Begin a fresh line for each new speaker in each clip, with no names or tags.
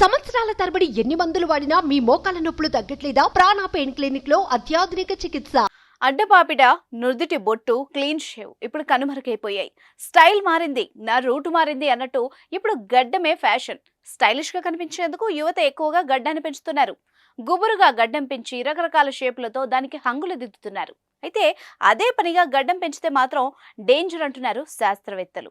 సంవత్సరాల తరబడి ఎన్ని మందులు వాడినా మీ మోకాల నొప్పులు తగ్గట్లేదా? ప్రాణ పెయిన్ క్లినిక్లో అత్యాధునిక చికిత్స.
అడ్డపాపిడ నుదుటి బొట్టు క్లీన్ షేవ్ ఇప్పుడు కనుమరుగైపోయాయి. స్టైల్ మారింది నా రూటు మారింది అన్నట్టు ఇప్పుడు గడ్డమే ఫ్యాషన్. స్టైలిష్గా కనిపించేందుకు యువత ఎక్కువగా గడ్డాన్ని పెంచుతున్నారు. గుబురుగా గడ్డం పెంచి రకరకాల షేపులతో దానికి హంగులు దిద్దుతున్నారు. అయితే అదే పనిగా గడ్డం పెంచితే మాత్రం డేంజర్ అంటున్నారు శాస్త్రవేత్తలు.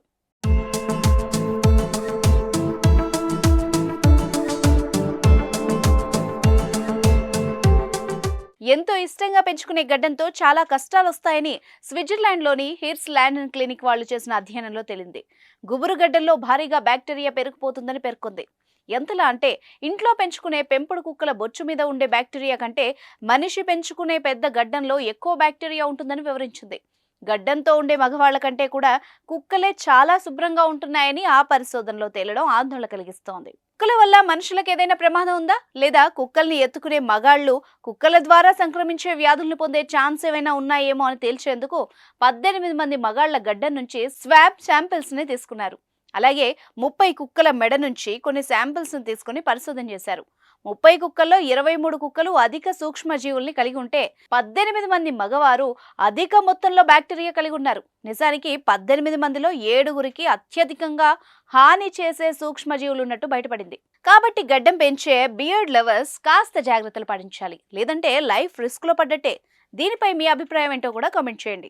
ఎంతో ఇష్టంగా పెంచుకునే గడ్డంతో చాలా కష్టాలు వస్తాయని స్విట్జర్లాండ్లోని హిర్స్ ల్యాండ్ అండ్ క్లినిక్ వాళ్ళు చేసిన అధ్యయనంలో తేలింది. గుబురు గడ్డల్లో భారీగా బ్యాక్టీరియా పెరిగిపోతుందని పేర్కొంది. ఎంతలా అంటే ఇంట్లో పెంచుకునే పెంపుడు కుక్కల బొచ్చు మీద ఉండే బ్యాక్టీరియా కంటే మనిషి పెంచుకునే పెద్ద గడ్డంలో ఎక్కువ బ్యాక్టీరియా ఉంటుందని వివరించింది. గడ్డంతో ఉండే మగవాళ్ళ కంటే కూడా కుక్కలే చాలా శుభ్రంగా ఉంటున్నాయని ఆ పరిశోధనలో తేలడం ఆందోళన కలిగిస్తోంది. కుక్కల వల్ల మనుషులకు ఏదైనా ప్రమాదం ఉందా? లేదా కుక్కల్ని ఎత్తుకునే మగాళ్ళు కుక్కల ద్వారా సంక్రమించే వ్యాధులను పొందే ఛాన్స్ ఏమైనా ఉన్నాయేమో అని తేల్చేందుకు పద్దెనిమిది మంది మగాళ్ళ గడ్డం నుంచి స్వాబ్ శాంపిల్స్ని తీసుకున్నారు. అలాగే ముప్పై కుక్కల మెడ నుంచి కొన్ని శాంపిల్స్ను తీసుకుని పరిశోధన చేశారు. ముప్పై కుక్కల్లో ఇరవై మూడు కుక్కలు అధిక సూక్ష్మజీవుల్ని కలిగి ఉంటే పద్దెనిమిది మంది మగవారు అధిక మొత్తంలో బ్యాక్టీరియా కలిగి ఉన్నారు. నిజానికి పద్దెనిమిది మందిలో ఏడుగురికి అత్యధికంగా హాని చేసే సూక్ష్మజీవులు ఉన్నట్టు బయటపడింది. కాబట్టి గడ్డం పెంచే బియర్డ్ లవర్స్ కాస్త జాగ్రత్తలు పాటించాలి. లేదంటే లైఫ్ రిస్క్లో పడ్డట్టే. దీనిపై మీ అభిప్రాయం ఏంటో కూడా కామెంట్ చేయండి.